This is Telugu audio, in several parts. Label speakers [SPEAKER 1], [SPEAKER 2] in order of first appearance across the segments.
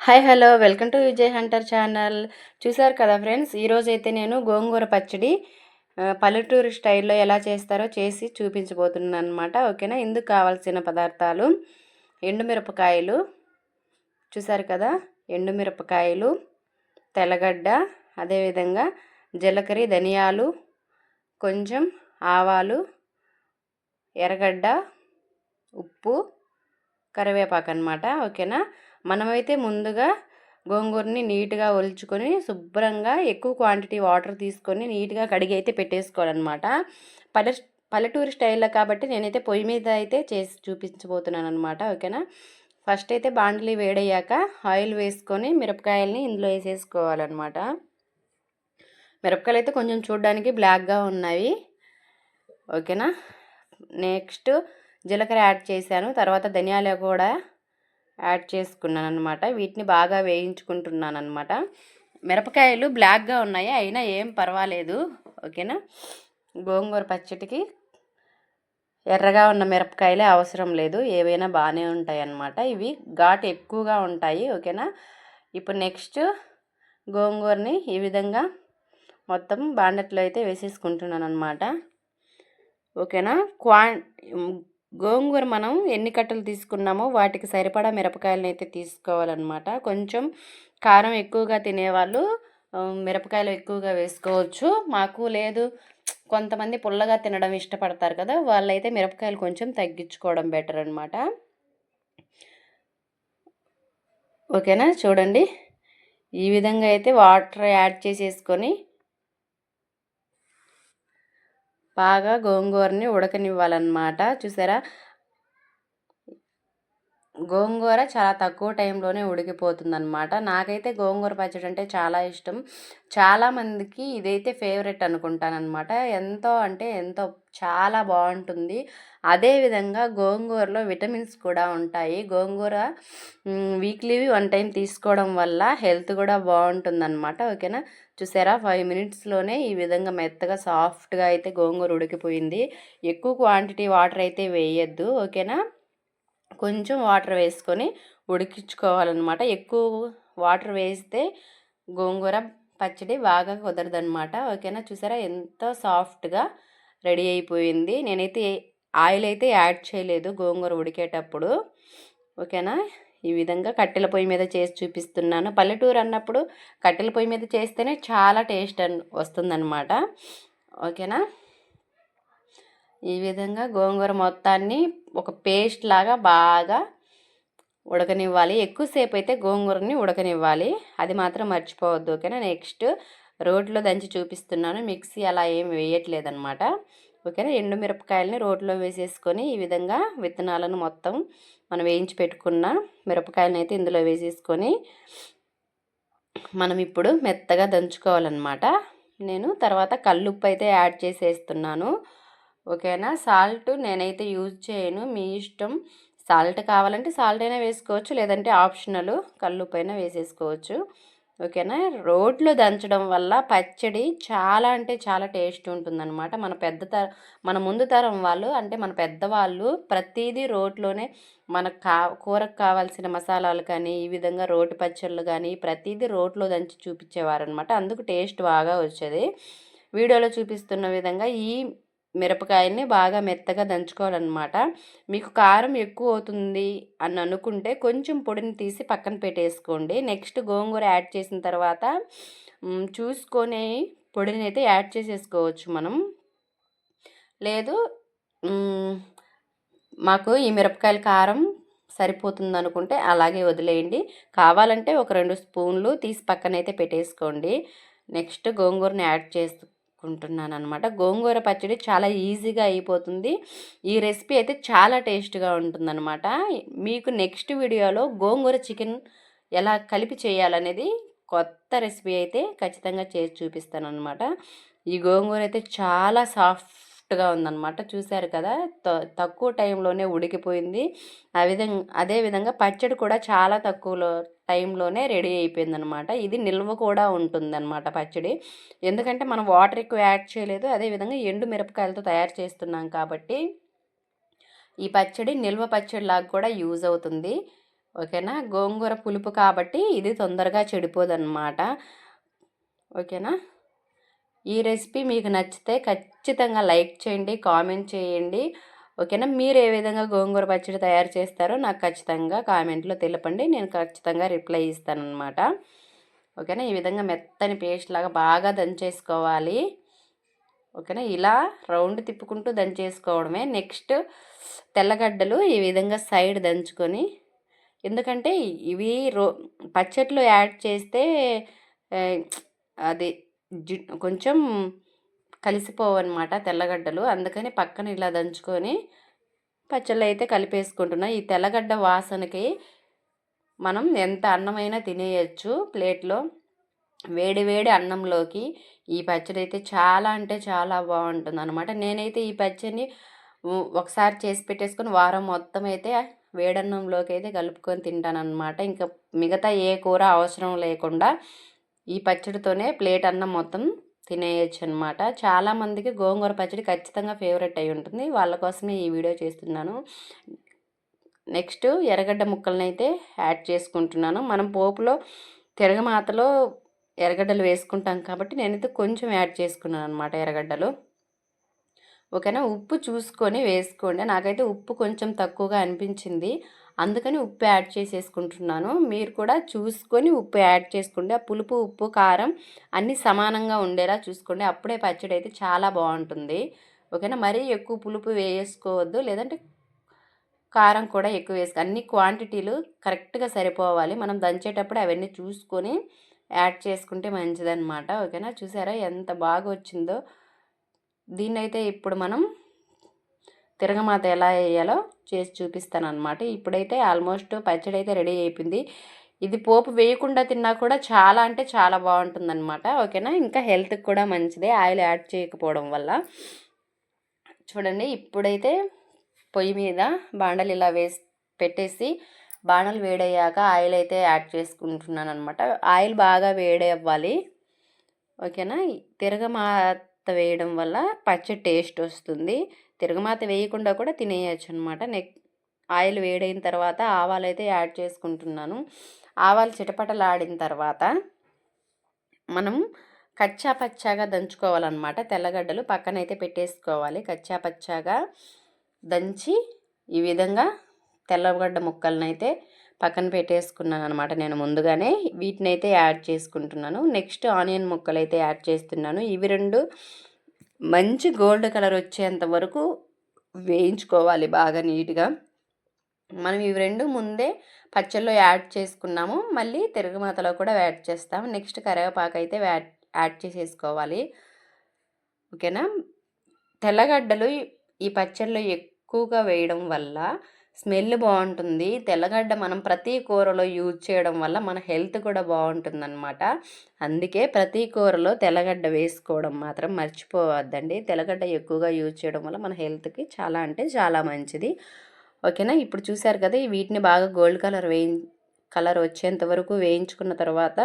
[SPEAKER 1] Hi hello. Welcome to Vijay hunter channel. చూసారు కదా ఫ్రెండ్స్ ఈరోజు అయితే నేను గోంగూర పచ్చడి పల్లెటూరు స్టైల్లో ఎలా చేస్తారో చేసి చూపించబోతున్నాను అనమాట ఓకేనా? ఇందుకు కావాల్సిన పదార్థాలు ఎండుమిరపకాయలు చూసారు కదా? ఎండుమిరపకాయలు తెల్లగడ్డ అదేవిధంగా జీలకర్ర ధనియాలు కొంచెం ఆవాలు ఎర్రగడ్డ ఉప్పు కరివేపాకు అనమాట ఓకేనా? మనమైతే ముందుగా గోంగూరని నీట్గా ఒలుచుకొని శుభ్రంగా ఎక్కువ క్వాంటిటీ వాటర్ తీసుకొని నీట్గా కడిగి అయితే పెట్టేసుకోవాలన్నమాట. పల్లె పల్లెటూరు స్టైల్లో కాబట్టి నేనైతే పొయ్యి మీద అయితే చేసి చూపించబోతున్నాను అనమాట ఓకేనా? ఫస్ట్ అయితే బాండ్లీ వేడయ్యాక ఆయిల్ వేసుకొని మిరపకాయల్ని ఇందులో వేసేసుకోవాలన్నమాట. మిరపకాయలు అయితే కొంచెం చూడడానికి బ్లాక్గా ఉన్నాయి ఓకేనా? నెక్స్ట్ జీలకర్ర యాడ్ చేశాను తర్వాత ధనియాలు కూడా యాడ్ చేసుకున్నాను అనమాట వీటిని బాగా వేయించుకుంటున్నాను అనమాట మిరపకాయలు బ్లాక్గా ఉన్నాయి. అయినా ఏం పర్వాలేదు. ఓకేనా? గోంగూర పచ్చడికి ఎర్రగా ఉన్న మిరపకాయలే అవసరం లేదు. ఏవైనా బాగానే ఉంటాయి అన్నమాట ఇవి ఘాటు ఎక్కువగా ఉంటాయి. ఓకేనా? ఇప్పుడు నెక్స్ట్ గోంగూరని ఈ విధంగా మొత్తం బాండట్లో అయితే వేసేసుకుంటున్నాను అనమాట ఓకేనా? క్వా గోంగూర మనం ఎన్ని కట్టలు తీసుకున్నామో వాటికి సరిపడా మిరపకాయలను అయితే తీసుకోవాలన్నమాట. కొంచెం కారం ఎక్కువగా తినేవాళ్ళు మిరపకాయలు ఎక్కువగా వేసుకోవచ్చు. మాకు లేదు. కొంతమంది పుల్లగా తినడం ఇష్టపడతారు కదా వాళ్ళైతే మిరపకాయలు కొంచెం తగ్గించుకోవడం బెటర్ అనమాట ఓకేనా? చూడండి. ఈ విధంగా అయితే వాటర్ యాడ్ చేసేసుకొని బాగా గోంగూరని ఉడకనివ్వాలన్నమాట. చూసారా? గోంగూర చాలా తక్కువ టైంలోనే ఉడికిపోతుంది అనమాట నాకైతే గోంగూర పచ్చడి అంటే చాలా ఇష్టం. చాలామందికి ఇదైతే ఫేవరెట్ అనుకుంటానమాట ఎంతో అంటే ఎంతో చాలా బాగుంటుంది. అదేవిధంగా గోంగూరలో విటమిన్స్ కూడా ఉంటాయి. గోంగూర వీక్లీ వన్ టైం తీసుకోవడం వల్ల హెల్త్ కూడా బాగుంటుందన్నమాట. ఓకేనా? చూసారా? ఫైవ్ మినిట్స్లోనే ఈ విధంగా మెత్తగా సాఫ్ట్గా అయితే గోంగూర ఉడికిపోయింది. ఎక్కువ క్వాంటిటీ వాటర్ అయితే వేయద్దు. ఓకేనా? కొంచెం వాటర్ వేసుకొని ఉడికించుకోవాలన్నమాట. ఎక్కువ వాటర్ వేస్తే గోంగూర పచ్చడి బాగా కుదరదనమాట ఓకేనా? చూసారా? ఎంతో సాఫ్ట్గా రెడీ అయిపోయింది. నేనైతే ఆయిల్ అయితే యాడ్ చేయలేదు గోంగూర ఉడికేటప్పుడు. ఓకేనా? ఈ విధంగా కట్టెల పొయ్యి మీద చేసి చూపిస్తున్నాను. పల్లెటూరు అన్నప్పుడు కట్టెల పొయ్యి మీద చేస్తేనే చాలా టేస్ట్ అన్ వస్తుందన్నమాట. ఓకేనా? ఈ విధంగా గోంగూర మొత్తాన్ని ఒక పేస్ట్ లాగా బాగా ఉడకనివ్వాలి. ఎక్కువసేపు అయితే గోంగూరని ఉడకనివ్వాలి. అది మాత్రం మర్చిపోవద్దు ఓకేనా? నెక్స్ట్ రోట్లో దంచి చూపిస్తున్నాను. మిక్సీ అలా ఏం వేయట్లేదనమాట ఓకేనా? ఎండు మిరపకాయలని రోట్లో వేసేసుకొని ఈ విధంగా విత్తనాలను మొత్తం మనం వేయించి పెట్టుకున్న మిరపకాయలను అయితే ఇందులో వేసేసుకొని మనం ఇప్పుడు మెత్తగా దంచుకోవాలన్నమాట. నేను తర్వాత కల్లుప్పు అయితే యాడ్ చేసేస్తున్నాను. ఓకేనా? సాల్ట్ నేనైతే యూజ్ చేయను. మీ ఇష్టం. సాల్ట్ కావాలంటే సాల్ట్ అయినా వేసుకోవచ్చు లేదంటే ఆప్షనల్ కళ్ళు పైన వేసేసుకోవచ్చు. ఓకేనా? రోడ్లో దంచడం వల్ల పచ్చడి చాలా అంటే చాలా టేస్ట్ ఉంటుందన్నమాట. మన పెద్ద తరం మన ముందు తరం వాళ్ళు అంటే మన పెద్దవాళ్ళు ప్రతిదీ రోడ్లోనే మనకు కా కూరకు కావాల్సిన మసాలాలు కానీ ఈ విధంగా రోటి పచ్చళ్ళు కానీ ప్రతిదీ రోట్లో దంచి చూపించేవారు అనమాట అందుకు టేస్ట్ బాగా వచ్చేది. వీడియోలో చూపిస్తున్న విధంగా ఈ మిరపకాయల్ని బాగా మెత్తగా దంచుకోవాలన్నమాట. మీకు కారం ఎక్కువ అవుతుంది అని అనుకుంటే కొంచెం పొడిని తీసి పక్కన పెట్టేసుకోండి. నెక్స్ట్ గోంగూర యాడ్ చేసిన తర్వాత చూసుకొని పొడిని అయితే యాడ్ చేసేసుకోవచ్చు మనం. లేదు మాకు ఈ మిరపకాయల కారం సరిపోతుంది అనుకుంటే అలాగే వదిలేయండి. కావాలంటే ఒక రెండు స్పూన్లు తీసి పక్కనైతే పెట్టేసుకోండి. నెక్స్ట్ గోంగూరని యాడ్ చేసుకుంటున్నాను అనమాట గోంగూర పచ్చడి చాలా ఈజీగా అయిపోతుంది. ఈ రెసిపీ అయితే చాలా టేస్ట్గా ఉంటుందన్నమాట. మీకు నెక్స్ట్ వీడియోలో గోంగూర చికెన్ ఎలా కలిపి చేయాలనేది కొత్త రెసిపీ అయితే ఖచ్చితంగా చేసి చూపిస్తాను అనమాట ఈ గోంగూర అయితే చాలా సాఫ్ట్ సాఫ్ట్గా ఉందన్నమాట. చూశారు కదా త- తక్కువ టైంలోనే ఉడికిపోయింది. ఆ విధంగా అదే విధంగా పచ్చడి కూడా చాలా తక్కువలో టైంలోనే రెడీ అయిపోయింది అనమాట ఇది నిల్వ కూడా ఉంటుందన్నమాట పచ్చడి. ఎందుకంటే మనం వాటర్ ఎక్కువ యాడ్ చేయలేదు అదేవిధంగా ఎండు మిరపకాయలతో తయారు చేస్తున్నాం కాబట్టి ఈ పచ్చడి నిల్వ పచ్చడి లాగా కూడా యూజ్ అవుతుంది. ఓకేనా? గోంగూర పులుపు కాబట్టి ఇది తొందరగా చెడిపోదన్నమాట. ఓకేనా? ఈ రెసిపీ మీకు నచ్చితే ఖచ్చితంగా ఖచ్చితంగా లైక్ చేయండి కామెంట్ చేయండి. ఓకేనా? మీరు ఏ విధంగా గోంగూర పచ్చడి తయారు చేస్తారో నాకు ఖచ్చితంగా కామెంట్లో తెలపండి. నేను ఖచ్చితంగా రిప్లై ఇస్తానమాట ఓకేనా? ఈ విధంగా మెత్తని పేస్ట్ లాగా బాగా దంచేసుకోవాలి. ఓకేనా? ఇలా రౌండ్ తిప్పుకుంటూ దంచేసుకోవడమే. నెక్స్ట్ తెల్లగడ్డలు ఈ విధంగా సైడ్ దంచుకొని ఎందుకంటే ఇవి రో పచ్చట్లు యాడ్ చేస్తే అది కొంచెం కలిసిపోవన్నమాట తెల్లగడ్డలు. అందుకని పక్కన ఇలా దంచుకొని పచ్చళ్ళు అయితే కలిపేసుకుంటున్నా. ఈ తెల్లగడ్డ వాసనకి మనం ఎంత అన్నమైనా తినేయచ్చు ప్లేట్లో. వేడి వేడి అన్నంలోకి ఈ పచ్చడి అయితే చాలా అంటే చాలా బాగుంటుంది అనమాట నేనైతే ఈ పచ్చడిని ఒకసారి చేసి పెట్టేసుకొని వారం మొత్తం అయితే వేడన్నంలోకి అయితే కలుపుకొని తింటానమాట ఇంకా మిగతా ఏ కూర అవసరం లేకుండా ఈ పచ్చడితోనే ప్లేట్ అన్నం మొత్తం తినేయచ్చు అనమాట చాలామందికి గోంగూర పచ్చడి ఖచ్చితంగా ఫేవరెట్ అయి ఉంటుంది. వాళ్ళ కోసమే ఈ వీడియో చేస్తున్నాను. నెక్స్ట్ ఎర్రగడ్డ ముక్కలను అయితే యాడ్ చేసుకుంటున్నాను. మనం పోపులో తిరగమాతలో ఎర్రగడ్డలు వేసుకుంటాం కాబట్టి నేనైతే కొంచెం యాడ్ చేసుకున్నాను అనమాట ఎర్రగడ్డలు. ఓకేనా? ఉప్పు చూసుకొని వేసుకోండి. నాకైతే ఉప్పు కొంచెం తక్కువగా అనిపించింది. అందుకని ఉప్పు యాడ్ చేసేసుకుంటున్నాను. మీరు కూడా చూసుకొని ఉప్పు యాడ్ చేసుకోండి. ఆ పులుపు ఉప్పు కారం అన్నీ సమానంగా ఉండేలా చూసుకోండి. అప్పుడే పచ్చడి అయితే చాలా బాగుంటుంది. ఓకేనా? మరీ ఎక్కువ పులుపు వేసుకోవద్దు. లేదంటే కారం కూడా ఎక్కువ వేసుకో అన్ని క్వాంటిటీలు కరెక్ట్గా సరిపోవాలి. మనం దంచేటప్పుడు అవన్నీ చూసుకొని యాడ్ చేసుకుంటే మంచిదన్నమాట. ఓకేనా? చూసారా? ఎంత బాగా వచ్చిందో దీన్నైతే ఇప్పుడు మనం తిరగమాత ఎలా వేయాలో చేసి చూపిస్తాను అనమాట ఇప్పుడైతే ఆల్మోస్ట్ పచ్చడి అయితే రెడీ అయిపోయింది. ఇది పోపు వేయకుండా తిన్నా కూడా చాలా అంటే చాలా బాగుంటుందన్నమాట. ఓకేనా? ఇంకా హెల్త్కి కూడా మంచిదే ఆయిల్ యాడ్ చేయకపోవడం వల్ల. చూడండి ఇప్పుడైతే పొయ్యి మీద బాండలు ఇలా వేసి పెట్టేసి బాణలు వేడయ్యాక ఆయిల్ అయితే యాడ్ చేసుకుంటున్నాను అనమాట ఆయిల్ బాగా వేడి అవ్వాలి. ఓకేనా? తిరగమాత వేయడం వల్ల పచ్చడి టేస్ట్ వస్తుంది. తిరగమాత వేయకుండా కూడా తినేయచ్చు అనమాట నెక్ ఆయిల్ వేడైన తర్వాత ఆవాలు అయితే యాడ్ చేసుకుంటున్నాను. ఆవాలు చిటపటలాడిన తర్వాత మనం కచ్చా పచ్చాగా దంచుకోవాలన్నమాట. తెల్లగడ్డలు పక్కనైతే పెట్టేసుకోవాలి. కచ్చా పచ్చాగా దంచి ఈ విధంగా తెల్లగడ్డ ముక్కలనైతే పక్కన పెట్టేసుకున్నాను అనమాట నేను ముందుగానే. వీటిని అయితే యాడ్ చేసుకుంటున్నాను. నెక్స్ట్ ఆనియన్ ముక్కలు అయితే యాడ్ చేస్తున్నాను. ఇవి రెండు మంచి గోల్డ్ కలర్ వచ్చేంత వరకు వేయించుకోవాలి బాగా నీట్గా. మనం ఇవి రెండు ముందే పచ్చళ్ళలో యాడ్ చేసుకున్నాము. మళ్ళీ తిరుగుమాతలో కూడా యాడ్ చేస్తాము నెక్స్ట్ కరివేపాకు అయితే యాడ్ యాడ్ చేసేసుకోవాలి. ఓకేనా? తెల్లగడ్డలు ఈ పచ్చళ్ళలో ఎక్కువగా వేయడం వల్ల స్మెల్ బాగుంటుంది. తెల్లగడ్డ మనం ప్రతి కూరలో యూజ్ చేయడం వల్ల మన హెల్త్ కూడా బాగుంటుందన్నమాట. అందుకే ప్రతి కూరలో తెల్లగడ్డ వేసుకోవడం మాత్రం మర్చిపోవద్దండి. తెల్లగడ్డ ఎక్కువగా యూజ్ చేయడం వల్ల మన హెల్త్కి చాలా అంటే చాలా మంచిది. ఓకేనా? ఇప్పుడు చూసారు కదా వీటిని బాగా గోల్డ్ కలర్ వేయి కలర్ వచ్చేంత వరకు వేయించుకున్న తర్వాత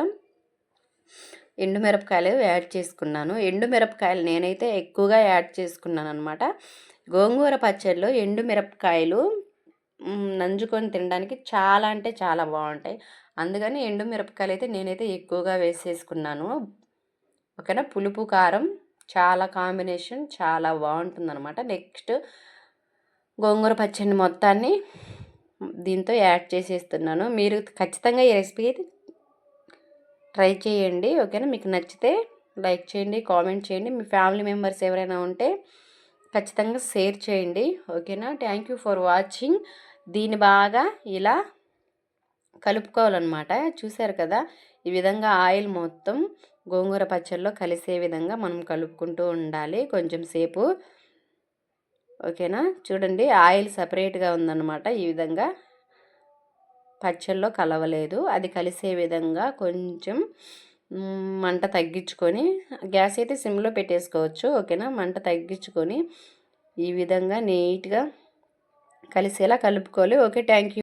[SPEAKER 1] ఎండుమిరపకాయలు యాడ్ చేసుకున్నాను. ఎండుమిరపకాయలు నేనైతే ఎక్కువగా యాడ్ చేసుకున్నాను అనమాట గోంగూర పచ్చడిలో ఎండుమిరపకాయలు నంజుకొని తినడానికి చాలా అంటే చాలా బాగుంటాయి అందుకని ఎండు మిరపకాయలు అయితే నేనైతే ఎక్కువగా వేసేసుకున్నాను. ఓకేనా? పులుపు కారం చాలా కాంబినేషన్ చాలా బాగుంటుంది అనమాట నెక్స్ట్ గోంగూర పచ్చడి మొత్తాన్ని దీంతో యాడ్ చేసేస్తున్నాను. మీరు ఖచ్చితంగా ఈ రెసిపీ ట్రై చేయండి. ఓకేనా? మీకు నచ్చితే లైక్ చేయండి కామెంట్ చేయండి. మీ ఫ్యామిలీ మెంబర్స్ ఎవరైనా ఉంటే ఖచ్చితంగా షేర్ చేయండి. ఓకేనా? Thank you for watching. దీన్ని బాగా ఇలా కలుపుకోవాలన్నమాట. చూసారు కదా? ఈ విధంగా ఆయిల్ మొత్తం గోంగూర పచ్చళ్ళలో కలిసే విధంగా మనం కలుపుకుంటూ ఉండాలి కొంచెం సేపు. ఓకేనా? చూడండి ఆయిల్ సపరేట్గా ఉందన్నమాట. ఈ విధంగా పచ్చళ్ళలో కలవలేదు. అది కలిసే విధంగా కొంచెం మంట తగ్గించుకొని గ్యాస్ అయితే సిమ్లో పెట్టేసుకోవచ్చు. ఓకేనా? మంట తగ్గించుకొని ఈ విధంగా నీట్గా కలిసేలా కలుపుకోవాలి. Okay thank you